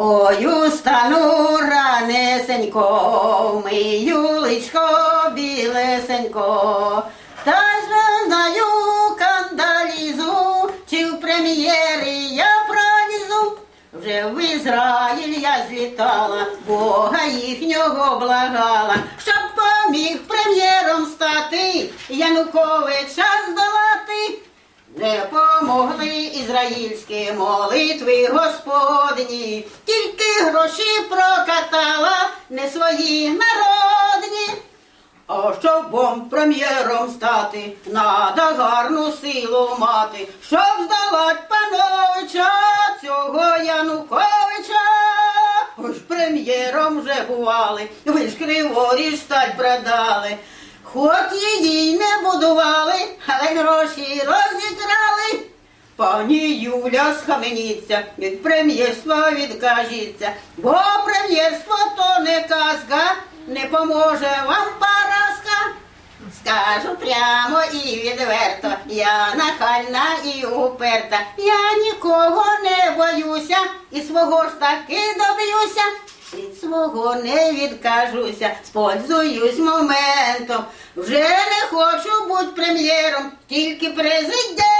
Ой, устану ранесенько, мию личко білесенько, та ж знаю кандалізу, чи в прем'єрі я пролізу. Вже в Ізраїль я злітала, Бога їхнього благала, щоб поміг прем'єром стати, Януковича ізраїльські молитви Господні, тільки гроші прокатала не свої народні. А щоб вам прем'єром стати, надо гарну силу мати, щоб здолать пановича цього Януковича. Ви ж прем'єром вже бували, ви ж криворіж стать продали. Хоч її не будували, але гроші розікрали. Пані Юля схаменіться, від прем'єрства відкажіться, бо прем'єрство то не казка, не поможе вам поразка. Скажу прямо і відверто, я нахальна і уперта, я нікого не боюся, і свого ж таки доб'юся. Від свого не відкажуся, спользуюсь моментом. Вже не хочу бути прем'єром, тільки президентом.